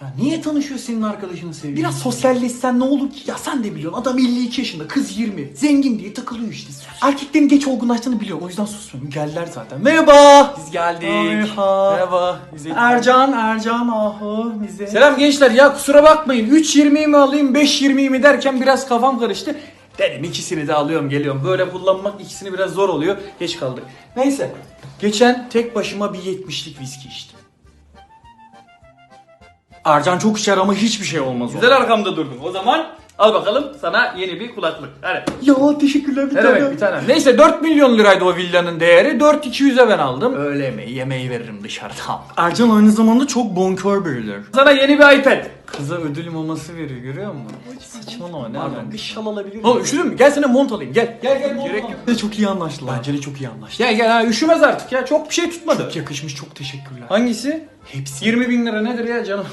Ya niye tanışıyor senin arkadaşının sevgilisi? Biraz sosyalleşsen ne olur ki? Ya sen de biliyorsun adam 52 yaşında kız 20. Zengin diye takılıyor işte. Sus. Erkeklerin geç olgunlaştığını biliyorum o yüzden susmuyorum. Geldiler zaten. Merhaba. Biz geldik. Merhaba. Merhaba. Bize... Ercan, Ercan, ahu bize. Selam gençler ya kusura bakmayın 3.20'yi mi alayım 5.20'yi mi derken biraz kafam karıştı. Dedim ikisini de alıyorum geliyorum. Böyle kullanmak ikisini biraz zor oluyor. Geç kaldık. Neyse. Geçen tek başıma bir 70'lik viski içtim. Ercan çok içer ama hiçbir şey olmaz. Güzel arkamda durdun. O zaman al bakalım sana yeni bir kulaklık. Hadi. Ya teşekkürler bir Ne demek bir tane. Neyse 4 milyon liraydı o villanın değeri. 4.200'e ben aldım. Öğle yemeği, yemeği veririm dışarıda. Ercan aynı zamanda çok bonkör biridir. Sana yeni bir iPad. Kıza ödül maması veriyor görüyor musun? Saçmalama ne Pardon alakası? bir şal alabilir miyim? Oğlum üşüdün mü? Gel sana mont alayım gel. Gel gel mont Gerek yok. De çok iyi anlaştılar. Bence de çok iyi anlaştılar. Gel gel ha üşümez artık ya çok bir şey tutmadı. Çok yakışmış çok teşekkürler. Hangisi? Hepsi. 20 bin lira nedir ya canım?